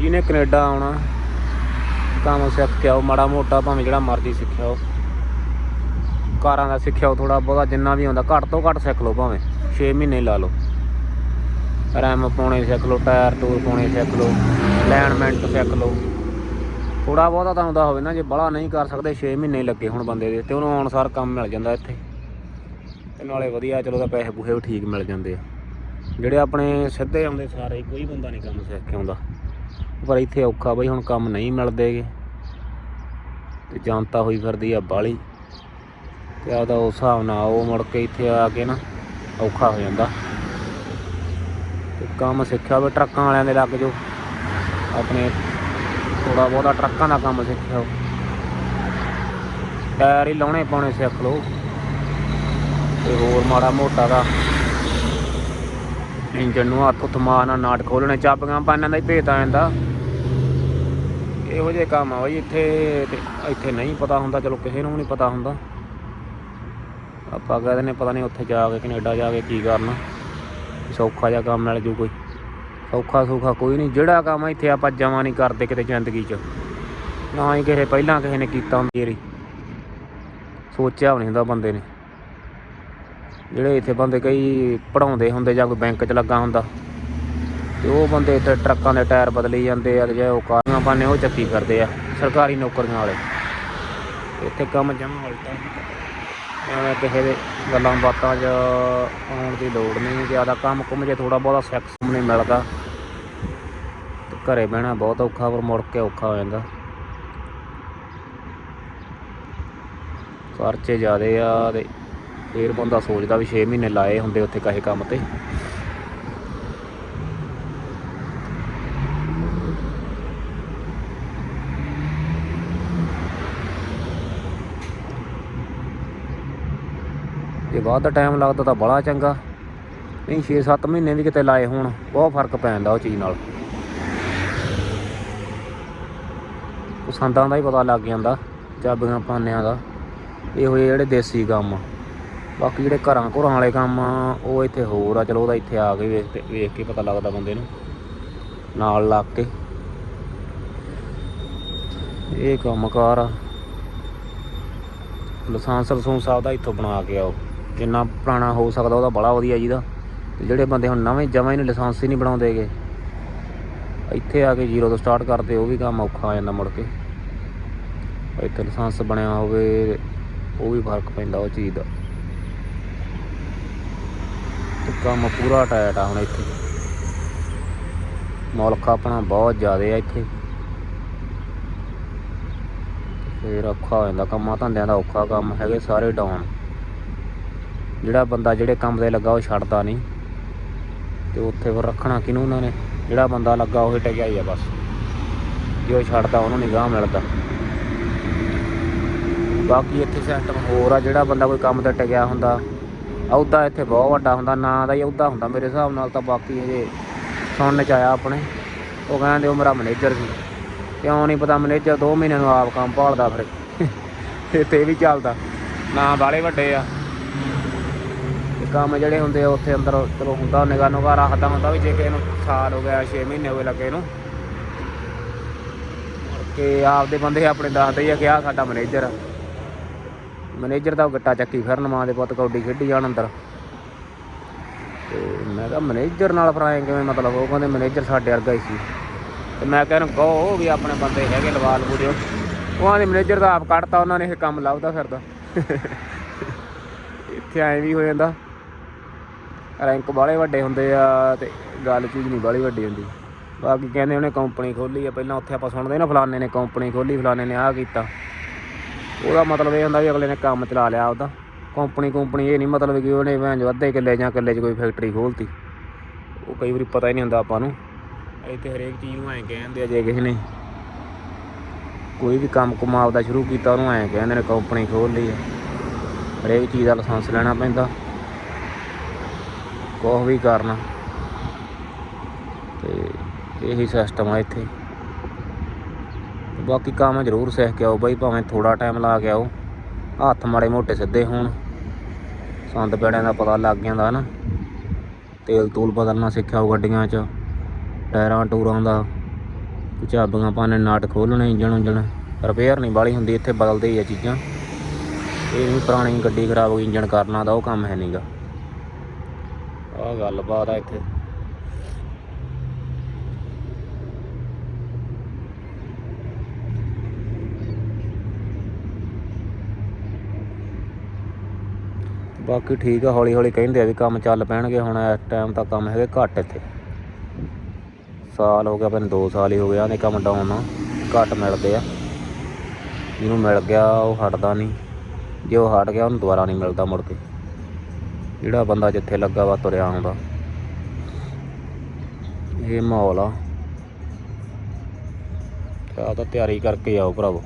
ਜਿਹਨੇ ਕੈਨੇਡਾ ਆਉਣਾ ਕੰਮ ਸਿੱਖ ਕੇ ਆਓ ਮਾੜਾ ਮੋਟਾ ਭਾਵੇਂ ਜਿਹੜਾ ਮਰਜ਼ੀ ਸਿੱਖਿਆ ਹੋ ਕਾਰਾਂ ਦਾ ਸਿੱਖਿਆ ਹੋ ਥੋੜਾ ਬਹੁਤਾ ਜਿੰਨਾ ਵੀ ਆਉਂਦਾ ਘੱਟ ਤੋਂ ਘੱਟ ਸਿੱਖ ਲਓ ਭਾਵੇਂ 6 ਮਹੀਨੇ ਲਾ ਲਓ। ਰੈਮ ਪਾਉਣੇ ਸਿੱਖ ਲਓ ਟਾਇਰ ਟੂਰ ਪਾਉਣੇ ਸਿੱਖ ਲਓ ਅਲਾਈਨਮੈਂਟ ਸਿੱਖ ਲਓ। ਥੋੜਾ ਬਹੁਤਾ ਤਾਂ ਆਉਂਦਾ ਹੋਵੇ ਨਾ ਜੇ ਬੜਾ ਨਹੀਂ ਕਰ ਸਕਦੇ 6 ਮਹੀਨੇ ਲੱਗੇ ਹੁਣ ਬੰਦੇ ਦੇ ਤੇ ਉਹਨੂੰ ਅਨੁਸਾਰ ਕੰਮ ਮਿਲ ਜਾਂਦਾ ਇੱਥੇ। ਤੇ ਨਾਲੇ ਵਧੀਆ ਚਲੋ ਤਾਂ ਪੈਸੇ ਪੂਸੇ ਵੀ ਠੀਕ ਮਿਲ ਜਾਂਦੇ ਆ। ਜਿਹੜੇ ਆਪਣੇ ਸਿੱਧੇ ਆਉਂਦੇ ਸਾਰੇ ਹੀ, ਕੋਈ ਬੰਦਾ ਨਹੀਂ ਕੰਮ ਸਿੱਖ ਕੇ ਆਉਂਦਾ। ਪਰ ਇੱਥੇ ਔਖਾ ਬਈ, ਹੁਣ ਕੰਮ ਨਹੀਂ ਮਿਲਦੇਗੇ ਤੇ ਜਨਤਾ ਹੋਈ ਫਿਰਦੀ ਆ ਬਾਲੀ ਤੇ ਆਦਾ ਉਸ ਹਿਸਾਬ ਨਾਲ ਉਹ ਮੁੜ ਕੇ ਇੱਥੇ ਆ ਕੇ ਨਾ ਔਖਾ ਹੋ ਜਾਂਦਾ। ਤੇ ਕੰਮ ਸਿੱਖਿਆ ਵੀ ਟਰੱਕਾਂ ਵਾਲਿਆਂ ਦੇ ਲੱਗ ਜੋ ਆਪਣੇ ਥੋੜਾ ਬਹੁਤਾ ਟਰੱਕਾਂ ਦਾ ਕੰਮ ਸਿੱਖਿਆ। ਟਾਇਰ ਹੀ ਲਾਉਣੇ ਪਾਉਣੇ ਸਿੱਖ ਲਓ। ਤੇ ਹੋਰ ਮਾੜਾ ਮੋਟਾ ਦਾ ਇੰਜਨ ਨੂੰ ਹੱਥ ਉੱਤ ਮਾਰਨਾ, ਨਾਟ ਖੋਲਣੇ ਚਾਬੀਆਂ ਪਾਣਾਂ ਦਾ ਹੀ ਭੇਤ ਆ ਜਾਂਦਾ। ਇਹੋ ਜਿਹੇ ਕੰਮ ਆ ਬਈ, ਇੱਥੇ ਇੱਥੇ ਨਹੀਂ ਪਤਾ ਹੁੰਦਾ, ਚਲੋ ਕਿਸੇ ਨੂੰ ਵੀ ਨਹੀਂ ਪਤਾ ਹੁੰਦਾ। ਆਪਾਂ ਕਹਿੰਦੇ ਨੇ ਪਤਾ ਨਹੀਂ ਉੱਥੇ ਜਾ ਕੇ ਕੈਨੇਡਾ ਜਾ ਕੇ ਕੀ ਕਰਨਾ। ਸੌਖਾ ਜਿਹਾ ਕੰਮ ਨਾਲ ਜੂ ਕੋਈ। ਸੌਖਾ ਸੌਖਾ ਕੋਈ ਨਹੀਂ, ਜਿਹੜਾ ਕੰਮ ਇੱਥੇ ਆਪਾਂ ਜਮਾਂ ਨਹੀਂ ਕਰਦੇ ਕਿਤੇ ਜ਼ਿੰਦਗੀ 'ਚ। ਨਾ ਹੀ ਕਿਸੇ, ਪਹਿਲਾਂ ਕਿਸੇ ਨੇ ਕੀਤਾ ਹੁੰਦੀ ਰੀ ਸੋਚਿਆ ਵੀ ਨਹੀਂ ਹੁੰਦਾ ਬੰਦੇ ਨੇ। ਜਿਹੜੇ ਇੱਥੇ ਬੰਦੇ ਕਈ ਪੜਾਉਂਦੇ ਹੁੰਦੇ ਜਾਂ ਕੋਈ ਬੈਂਕ 'ਚ ਲੱਗਾ ਹੁੰਦਾ। ਤੇ ਉਹ ਬੰਦੇ ਇੱਥੇ ਟਰੱਕਾਂ ਦੇ ਟਾਇਰ ਬਦਲੀ ਜਾਂਦੇ ਆ ਤੇ ਜੇ ਉਹ ਕਾਰਾਂ ਪਾਣੇ ਉਹ ਚੱਕੀ ਕਰਦੇ ਆ, ਸਰਕਾਰੀ ਨੌਕਰੀਆਂ ਵਾਲੇ। ਇੱਥੇ ਕੰਮ ਜਮਾ ਉਲਟਾ ਐਵੇਂ ਕਿਸੇ ਦੇ ਗੱਲਾਂ ਬਾਤਾਂ 'ਚ ਆਉਣ ਦੀ ਲੋੜ ਨਹੀਂ, ਜ਼ਿਆਦਾ ਕੰਮ ਕੁਮ ਜੇ ਥੋੜਾ ਬਹੁਤਾ ਸੈਕਸ ਨਹੀਂ ਮਿਲਦਾ, ਤੇ ਘਰੇ ਬਹਿਣਾ ਬਹੁਤ ਔਖਾ, ਪਰ ਮੁੜ ਕੇ ਔਖਾ ਹੋ ਜਾਂਦਾ। ਖਰਚੇ ਜ਼ਿਆਦੇ ਆ ਤੇ ਫੇਰ ਬੰਦਾ ਸੋਚਦਾ ਵੀ 6 ਮਹੀਨੇ ਲਾਏ ਹੁੰਦੇ ਉੱਥੇ ਕਾਹੇ ਕੰਮ ਤੇ। ਜੇ ਬਾਅਦ ਦਾ ਟਾਈਮ ਲੱਗਦਾ ਤਾਂ ਬੜਾ ਚੰਗਾ। ਨਹੀਂ 6-7 ਮਹੀਨੇ ਵੀ ਕਿਤੇ ਲਾਏ ਹੋਣ, ਬਹੁਤ ਫ਼ਰਕ ਪੈ ਜਾਂਦਾ ਉਹ ਚੀਜ਼ ਨਾਲ। ਪਸੰਦਾਂ ਦਾ ਹੀ ਪਤਾ ਲੱਗ ਜਾਂਦਾ, ਚਾਬੀਆਂ ਪਾਨਿਆਂ ਦਾ। ਇਹੋ ਜਿਹੇ ਜਿਹੜੇ ਦੇਸੀ ਕੰਮ ਆ। ਬਾਕੀ ਜਿਹੜੇ ਘਰਾਂ ਘਰਾਂ ਵਾਲੇ ਕੰਮ ਆ, ਉਹ ਇੱਥੇ ਹੋਰ ਆ। ਚਲੋ ਉਹਦਾ ਇੱਥੇ ਆ ਕੇ ਵੇਖ ਵੇਖ ਕੇ ਪਤਾ ਲੱਗਦਾ ਬੰਦੇ ਨੂੰ। ਨਾਲ ਲੱਗ ਕੇ। ਇਹ ਕੰਮਕਾਰ ਆ। ਲਾਇਸੈਂਸ ਲਸੂੰਸ ਆਪਦਾ ਇੱਥੋਂ ਬਣਾ ਕੇ ਆਓ। ਜਿੰਨਾ ਪੁਰਾਣਾ ਹੋ ਸਕਦਾ, ਉਹਦਾ ਬੜਾ ਵਧੀਆ ਜਿਹਦਾ ਤੇ ਜਿਹੜੇ ਬੰਦੇ ਹੁਣ ਨਵੇਂ ਜਮਾਂ ਹੀ ਨਹੀਂ ਲਾਇਸੈਂਸ ਹੀ ਨਹੀਂ ਬਣਾਉਂਦੇਗੇ ਇੱਥੇ ਆ ਕੇ ਜ਼ੀਰੋ ਤੋਂ ਸਟਾਰਟ ਕਰਦੇ, ਉਹ ਵੀ ਕੰਮ ਔਖਾ ਆ ਜਾਂਦਾ ਮੁੜ ਕੇ। ਇੱਥੇ ਲਾਇਸੈਂਸ ਬਣਿਆ ਹੋਵੇ, ਉਹ ਵੀ ਫ਼ਰਕ ਪੈਂਦਾ ਉਹ ਚੀਜ਼ ਦਾ। ਤੇ ਕੰਮ ਪੂਰਾ ਟਾਇਟ ਆ ਹੁਣ ਇੱਥੇ। ਮੁਲਕ ਆਪਣਾ ਬਹੁਤ ਜ਼ਿਆਦਾ ਆ ਇੱਥੇ। ਫੇਰ ਔਖਾ ਹੋ ਜਾਂਦਾ, ਕੰਮਾਂ ਧੰਦਿਆਂ ਦਾ ਔਖਾ ਕੰਮ ਹੈਗੇ ਸਾਰੇ ਡਾਊਨ ਜਿਹੜਾ ਬੰਦਾ ਜਿਹੜੇ ਕੰਮ ਤੇ ਲੱਗਾ ਉਹ ਛੱਡਦਾ ਨਹੀਂ। ਤੇ ਉੱਥੇ ਫਿਰ ਰੱਖਣਾ ਕਿਹਨੂੰ ਉਹਨਾਂ ਨੇ? ਜਿਹੜਾ ਬੰਦਾ ਲੱਗਾ ਉਹ ਟਿਕਿਆ ਹੀ ਆ ਬਸ। ਜੇ ਉਹ ਛੱਡਦਾ ਉਹਨੂੰ ਨਹੀਂ ਗਾਹ ਮਿਲਦਾ। ਬਾਕੀ ਇੱਥੇ ਸਿਸਟਮ ਹੋਰ ਆ, ਜਿਹੜਾ ਬੰਦਾ ਕੋਈ ਕੰਮ ਤੇ ਟਿਕਿਆ ਹੁੰਦਾ, ਅਹੁਦਾ ਇੱਥੇ ਬਹੁਤ ਵੱਡਾ ਹੁੰਦਾ, ਨਾਂ ਦਾ ਹੀ ਅਹੁਦਾ ਹੁੰਦਾ ਮੇਰੇ ਹਿਸਾਬ ਨਾਲ ਤਾਂ ਬਾਕੀ ਹਜੇ ਸੁਣਨ ਚ ਆਇਆ ਆਪਣੇ, ਉਹ ਕਹਿੰਦੇ ਉਹ ਮੇਰਾ ਮੈਨੇਜਰ ਸੀ। ਕਿਉਂ ਨਹੀਂ ਪਤਾ ਮੈਨੇਜਰ 2 ਮਹੀਨੇ ਨੂੰ ਆਪ ਕੰਮ ਭਾਲਦਾ ਫਿਰ। ਇੱਥੇ ਵੀ ਚੱਲਦਾ। ਨਾਂ ਬਾਲੇ ਵੱਡੇ ਆ। ਕੰਮ ਜਿਹੜੇ ਹੁੰਦੇ ਆ, ਉੱਥੇ ਅੰਦਰ ਚਲੋ ਹੁੰਦਾ ਨਿਗਾਹ ਨੁਗਾਹ ਰੱਖਦਾ ਹੁੰਦਾ ਵੀ ਜੇ ਕਿਸੇ ਨੂੰ ਸਾਲ ਹੋ ਗਿਆ 6 ਮਹੀਨੇ ਹੋਏ ਲੱਗੇ ਨੂੰ। ਮੁੜ ਆਪਦੇ ਬੰਦੇ ਆਪਣੇ ਦੱਸਦੇ ਹੀ ਆ ਕਿ ਆਹ ਸਾਡਾ ਮੈਨੇਜਰ ਮੈਨੇਜਰ ਦਾ ਉਹ ਗੱਟਾ ਚੱਕੀ ਫਿਰਨ, ਮਾਂ ਦੇ ਪੁੱਤ ਕੌਡੀ ਖੇਡੀ ਜਾਣ ਅੰਦਰ। ਤੇ ਮੈਂ ਕਿਹਾ ਮੈਨੇਜਰ ਨਾਲ ਫਰਾਏ ਕਿਵੇਂ ਮਤਲਬ ਉਹ ਕਹਿੰਦੇ ਮੈਨੇਜਰ ਸਾਡੇ ਵਰਗਾ ਹੀ ਸੀ। ਤੇ ਮੈਂ ਕਹਿ ਕਹੋ ਵੀ ਆਪਣੇ ਬੰਦੇ ਹੈਗੇ ਲਵਾ ਲੂ ਦਿਓ ਉਹਨਾਂ ਦੇ ਮੈਨੇਜਰ ਦਾ ਆਪ ਕੱਢਤਾ, ਉਹਨਾਂ ਨੇ ਇਹ ਕੰਮ ਲੱਭਦਾ ਫਿਰਦਾ। ਇੱਥੇ ਐਂ ਵੀ ਹੋ ਜਾਂਦਾ। ਰੈਂਕ ਬਾਲੇ ਵੱਡੇ ਹੁੰਦੇ ਆ ਤੇ ਗੱਲ ਚੀਜ਼ ਨਹੀਂ ਬਾਲੀ ਵੱਡੀ ਹੁੰਦੀ। ਬਾਕੀ ਕਹਿੰਦੇ ਉਹਨੇ ਕੰਪਨੀ ਖੋਲੀ ਆ, ਪਹਿਲਾਂ ਉੱਥੇ ਆਪਾਂ ਸੁਣਦੇ ਨਾ ਫਲਾਣੇ ਨੇ ਕੰਪਨੀ ਖੋਲੀ ਫਲਾਣੇ ਨੇ ਆਹ ਕੀਤਾ। ਉਹਦਾ ਮਤਲਬ ਇਹ ਹੁੰਦਾ ਵੀ ਅਗਲੇ ਨੇ ਕੰਮ ਚਲਾ ਲਿਆ ਉਹਦਾ। ਕੰਪਨੀ ਕੰਪਨੀ ਇਹ ਨਹੀਂ ਮਤਲਬ ਕਿ ਉਹਨੇ ਭੈਣ ਜੋ ਅੱਧੇ ਕਿੱਲੇ ਜਾਂ ਕਿੱਲੇ 'ਚ ਕੋਈ ਫੈਕਟਰੀ ਖੋਲਤੀ ਉਹ ਕਈ ਵਾਰੀ ਪਤਾ ਹੀ ਨਹੀਂ ਹੁੰਦਾ ਆਪਾਂ ਨੂੰ। ਇੱਥੇ ਹਰੇਕ ਚੀਜ਼ ਨੂੰ ਐਂ ਕਹਿੰਦੇ ਆ ਜੇ ਕਿਸੇ ਨੇ ਕੋਈ ਵੀ ਕੰਮ ਕੁਮ ਦਾ ਸ਼ੁਰੂ ਕੀਤਾ ਉਹਨੂੰ ਐਂ ਕਹਿੰਦੇ ਨੇ ਕੰਪਨੀ ਖੋਲ ਲਈ ਆ। ਹਰੇਕ ਚੀਜ਼ ਦਾ ਲਾਇਸੈਂਸ ਲੈਣਾ ਪੈਂਦਾ। ਕੁਛ ਵੀ ਕਰਨਾ। ਤੇ ਇਹੀ ਸਿਸਟਮ ਆ ਇੱਥੇ। ਬਾਕੀ ਕੰਮ ਜ਼ਰੂਰ ਸਿੱਖ ਕੇ ਆਓ ਬਾਈ, ਭਾਵੇਂ ਥੋੜਾ ਟਾਈਮ ਲਾ ਕੇ ਆਓ। ਹੱਥ ਮਾੜੇ ਮੋਟੇ ਸਿੱਧੇ ਹੋਣ। ਸੰਦ ਪੈੜਿਆਂ ਦਾ ਪਤਾ ਲੱਗ ਜਾਂਦਾ ਨਾ ਤੇਲ ਤੂਲ ਬਦਲਣਾ ਸਿੱਖਿਆ ਹੋ ਗੱਡੀਆਂ 'ਚ। ਟਾਇਰਾਂ ਟੂਰਾਂ ਦਾ। ਚਾਬੀਆਂ ਪਾਣੇ, ਨਾਟ ਖੋਲਣੇ, ਇੰਜਣ ਉਂਜਣ। ਰਿਪੇਅਰ ਨਹੀਂ ਬਾਲੀ ਹੁੰਦੀ, ਇੱਥੇ ਬਦਲਦੇ ਹੀ ਆ ਚੀਜ਼ਾਂ। ਇਹ ਨਹੀਂ ਪੁਰਾਣੀ ਗੱਡੀ ਖਰਾਬ ਹੋ ਗਈ ਇੰਜਣ ਕਰਨਾ ਦਾ ਉਹ ਕੰਮ ਹੈ ਨਹੀਂਗਾ ਆਹ ਗੱਲਬਾਤ ਆ ਇੱਥੇ। ਬਾਕੀ ਠੀਕ ਆ ਹੌਲੀ ਹੌਲੀ ਕਹਿੰਦੇ ਆ ਵੀ ਕੰਮ ਚੱਲ ਪੈਣਗੇ, ਹੁਣ ਇਸ ਟਾਈਮ ਤਾਂ ਕੰਮ ਹੈਗੇ ਘੱਟ ਇੱਥੇ। ਸਾਲ ਹੋ ਗਿਆ ਬਨ 2 ਸਾਲ ਹੀ ਹੋ ਗਿਆ ਨੇ ਕੰਮ ਡਾਊਨ ਘੱਟ ਮਿਲਦੇ ਆ। ਜਿਹਨੂੰ ਮਿਲ ਗਿਆ, ਉਹ ਹਟਦਾ ਨਹੀਂ। ਜੇ ਉਹ ਹਟ ਗਿਆ, ਉਹਨੂੰ ਦੁਬਾਰਾ ਨਹੀਂ ਮਿਲਦਾ ਮੁੜ ਕੇ। ਜਿਹੜਾ ਬੰਦਾ ਜਿੱਥੇ ਲੱਗਾ ਵਾ ਤੁਰਿਆ ਆਉਂਦਾ। ਇਹ ਮਾਹੌਲ ਆ। ਤਾਂ ਤਿਆਰੀ ਕਰਕੇ ਆਓ ਭਰਾਵੋ।